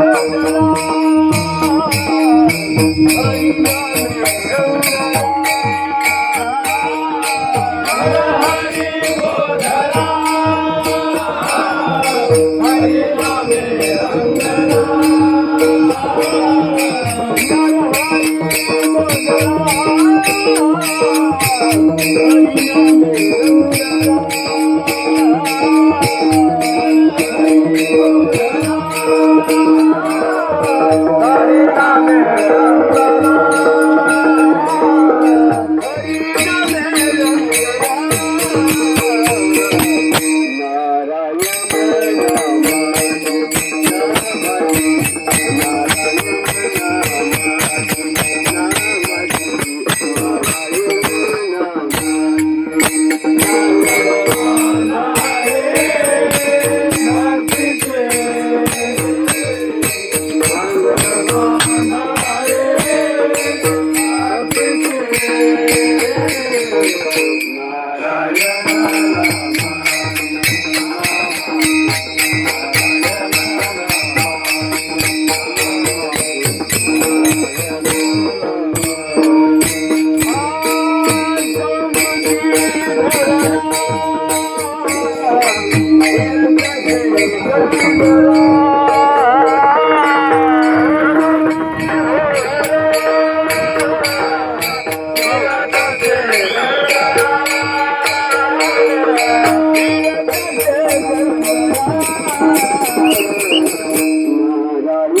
अखानला Kim no में महाला यदिना कर लो जाय ये हुआ अखानला क counting जमस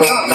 Ah!